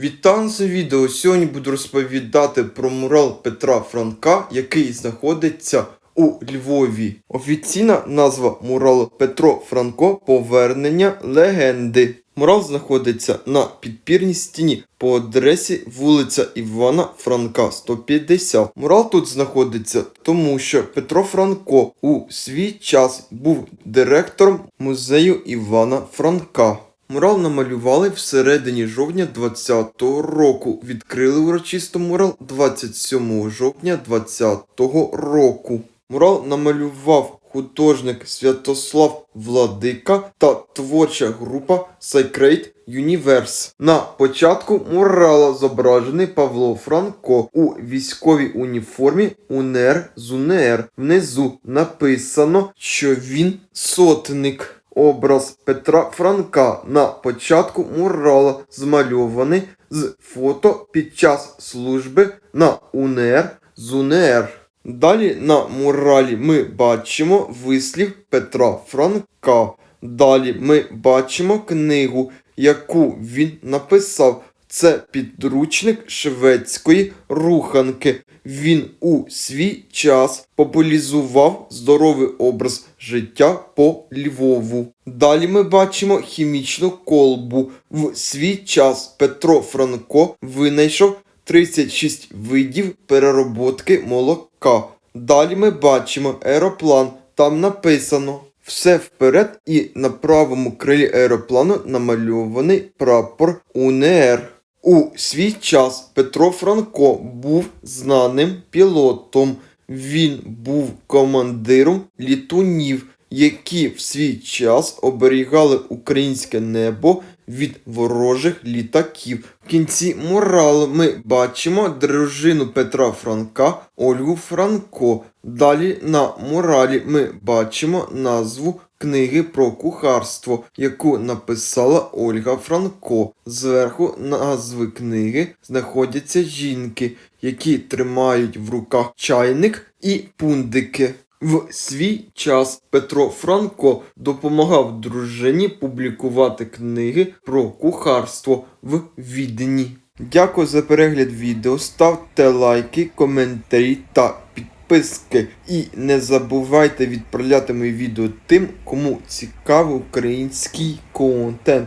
Вітаю на відео. Сьогодні буду розповідати про мурал Петра Франка, який знаходиться у Львові. Офіційна назва муралу Петро Франко Повернення легенди. Мурал знаходиться на підпірній стіні по адресі вулиця Івана Франка, 150. Мурал тут знаходиться, тому що Петро Франко у свій час був директором музею Івана Франка. Мурал намалювали всередині жовтня 20-го року. Відкрили урочисто мурал 27 жовтня 20-го року. Мурал намалював художник Святослав Владика та творча група Sacred Universe. На початку мурала зображений Павло Франко у військовій уніформі УНР ЗУНР. Внизу написано, що він сотник. Образ Петра Франка на початку мурала змальований з фото під час служби на УНР з УНР. Далі на муралі ми бачимо вислів Петра Франка. Далі ми бачимо книгу, яку він написав. Це підручник шведської руханки. Він у свій час популяризував здоровий образ життя по Львову. Далі ми бачимо хімічну колбу. В свій час Петро Франко винайшов 36 видів перероботки молока. Далі ми бачимо аероплан. Там написано все вперед, і на правому крилі аероплану намальований прапор УНР. У свій час Петро Франко був знаним пілотом. Він був командиром літунів, які в свій час оберігали українське небо від ворожих літаків. В кінці муралу ми бачимо дружину Петра Франка Ольгу Франко. Далі на муралі ми бачимо назву книги про кухарство, яку написала Ольга Франко. Зверху назви книги знаходяться жінки, які тримають в руках чайник і пундики. В свій час Петро Франко допомагав дружині публікувати книги про кухарство в Відні. Дякую за перегляд відео. Ставте лайки, коментарі та підписки. І не забувайте відправляти мої відео тим, кому цікавий український контент.